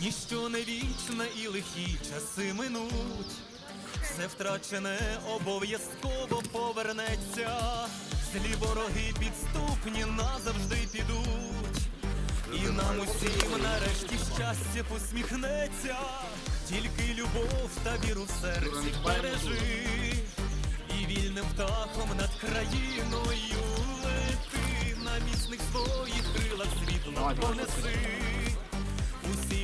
Ніщо не вічне і лихі часи минуть, все втрачене обов'язково повернеться, злі вороги підступні назавжди підуть, і нам усім нарешті щастя посміхнеться, тільки любов та віру в серці бережи, і вільним птахом над країною лети. На міцних своїх крилах світло понеси.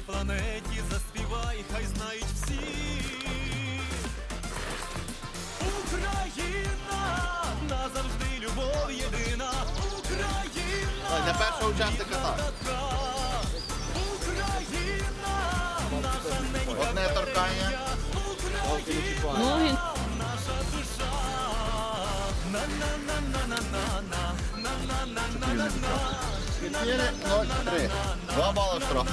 Планеті заспівай, хай знають всі. Україна назавжди любов єдина. Україна. Ой, для першого учасника так. Україна, наша ненька Одне торкання. Україна, наша душа. 4-0-3. Два бали штраф.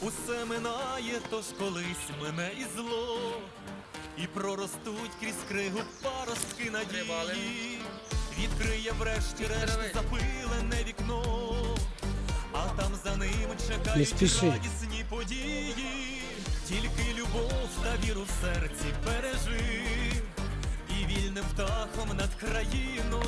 Усе минає, тож колись мене і зло, і проростуть крізь кригу паростки надії, відкриє врешті-решт запилене вікно, а там за ним чекають радісні події, тільки любов та віру в серці бережи, і вільним птахом над країною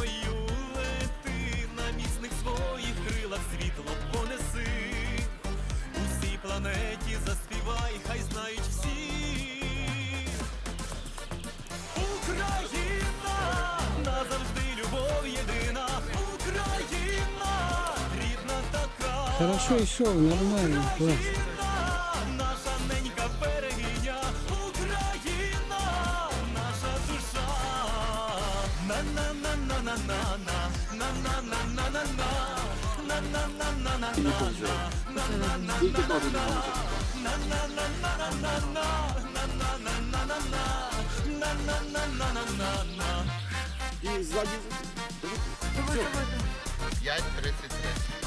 Хорошо еще нормально, клас. І ззаді. 5.33.